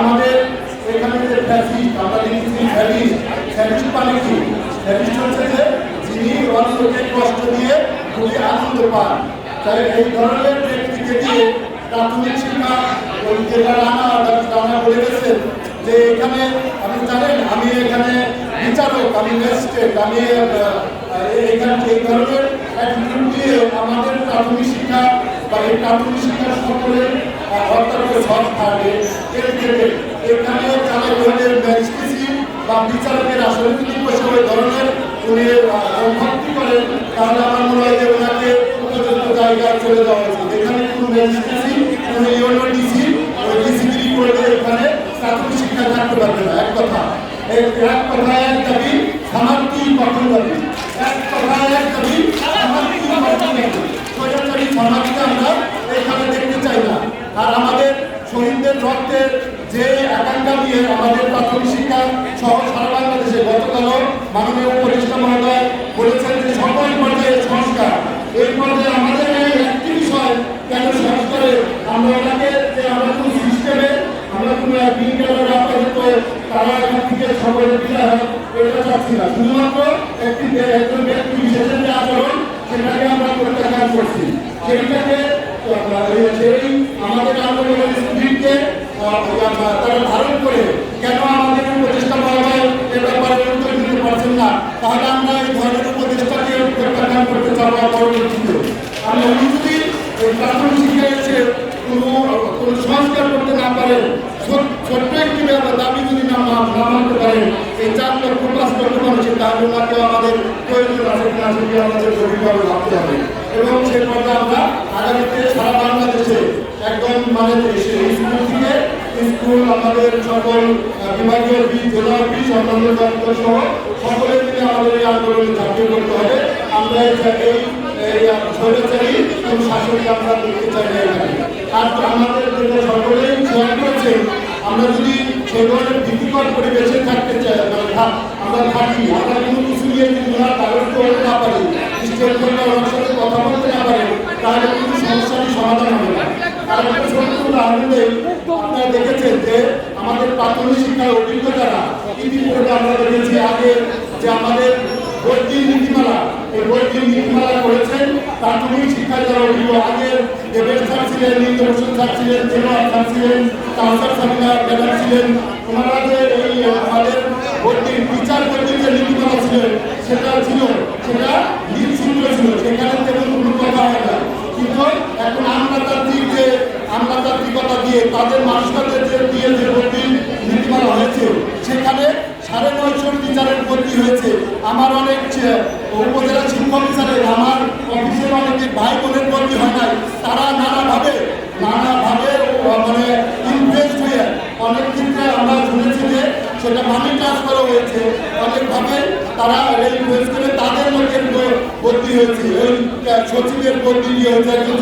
আমাদের এখানে যে ফ্যাসিস্ট, আমরা দেখেছি ফ্যাসিস্ট ফ্যাসিস্ট মানে কি? ফ্যাসিস্ট হচ্ছে যে যিনি অন্যকে কষ্ট দিয়ে খুবই আনন্দ পান। তাই এই ধরনের ব্যক্তিকে দিয়ে প্রাথমিক শিক্ষা ওই জেলা রানা রানা বলে গেছেন যে এখানে আপনি জানেন, আমি এখানে বিচারক, আমি ম্যাজিস্ট্রেট, আমি এখানে এই ধরনের অ্যাটিটিউড দিয়ে আমাদের প্রাথমিক শিক্ষা বা এই শিক্ষা সকলের অর্থাৎ সব থাকে এর থেকে এখানে যারা ধরনের ম্যাজিস্ট্রেসি বা বিচারকের আসলে যদি বসে ওই ধরনের উনি ভক্তি করেন, তাহলে আমার মনে হয় যে ওনাকে উপযুক্ত জায়গায় চলে যাওয়া উচিত। এখানে কোনো ম্যাজিস্ট্রেসি, কোনো ইউনো ডিসি, ওই ডিসিগিরি করে এখানে প্রাথমিক শিক্ষা থাকতে পারবে না। এক কথা। এক কথায় এক দাবি সামার্থী কখন দাবি এক কথায় এক দাবি সামার্থী কখন দাবি স্বৈরাচারী সমাজকে আমরা এখানে দেখতে চাই না আর আমাদের শহীদদের রক্তের যে নিয়ে আমাদের প্রাথমিক শিক্ষা সহ সারা বাংলাদেশে গতকালও মাননীয় উপদেষ্টা মহোদয় বলেছেন যে সকল পর্যায়ে সংস্কার। এই পর্যায়ে আমাদের একটি বিষয় কেন সংস্কারে আমরা ওনাকে যে আমরা কোনো সিস্টেমে আমরা কোনো বিজ্ঞানের আপাতত তারা এখান থেকে সকলের বিদায় হয় এটা চাচ্ছি না। শুধুমাত্র একটি একজন ব্যক্তি বিশেষের যে আচরণ সেটাকে আমরা প্রত্যাখ্যান করছি সেইটাকে সেই আমাদের আন্দোলনের স্পিডকে তারা ধারণ করে কেন আমাদের উপদেষ্টা মহোদয় এ ব্যাপারে উত্তর দিতে পারছেন না? তাহলে আমরা এই ধরনের উপদেষ্টাকে প্রত্যাখ্যান করতে চাবো পরবর্তীতে উনি যদি এই প্রাথমিক শিক্ষায় এসে কোনো কোনো সংস্কার করতে না ছোট- ছোট্ট একটি ব্যাপার দাবি যদি না মানতে পারেন এই চার লক্ষ, পাঁচ লক্ষ মানুষের তাহলে ওনাকে আমাদের প্রয়োজন আছে কিনা সেটি আমাদের গভীরভাবে ভাবতে হবে। এবং সেই পর্যায়ে আমরা আগামীতে সারা বাংলাদেশে একদম মানে স্কুল স্কুল, আমাদের সকল বিভাগীয় অফিস জেলা অফিস অন্যান্য দপ্তর সহ সকলের মিলে আমাদের এই আন্দোলনে ঝাঁপিয়ে পড়তে হবে। আমরা এই এই স্বৈরাচারী কোন শাসনকে আমরা দেখতে চাই না আর আমাদের যেটা সকলেই খেয়াল করেছে। আমরা যদি সেই ধরনের ভীতিকর পরিবেশে থাকতে চাই, আমরা থাকি, আমরা কোনো কিছু নিয়ে যদি ওনার কাগজ করতে না পারি স্টেট সাথে কথা বলতে না পারি, তাহলে কিন্তু সমস্যারই সমাধান হবে না আর একটা যে আমাদের প্রাথমিক শিক্ষার অভিজ্ঞতারা ইতিপূর্বে আমরা দেখেছি আগে যে আমাদের বৈদিক নীতিমালা, এই বৈদিক নীতিমালা করেছেন প্রাথমিক শিক্ষায় যারা আগে দেবেশ স্যার ছিলেন হোসেন স্যার ছিলেন ছিলেন এই আমাদের বৈদিক বিচার বৈদিক যে নীতিমালা ছিলেন সেটা ছিল, সেটা সূত্র ছিল। সেখানে তেমন কোনো কথা হয় না কিন্তু এখন আমলাতান্ত্রিক যে আমলাতান্ত্রিকতা দিয়ে তাদের মানুষদের যে দিয়ে যে নীতিমালা হয়েছে, সেখানে সাড়ে নয়শোর বিচারের ভর্তি হয়েছে। আমার অনেক উপজেলা শিক্ষক বিচারের আমার অফিসের অনেকের ভাই বোনের ভর্তি হয় নাই, তারা নানাভাবে নানাভাবে মানে ইনভেস্ট হয়ে অনেক ক্ষেত্রে আমরা শুনেছি যে সেটা মানি ট্রান্সফারও হয়েছে। অনেকভাবে তারা ইনভেস্ট করে তাদের লোকের ভর্তি হয়েছে। এই সচিবের নিয়ে হয়েছে, একজন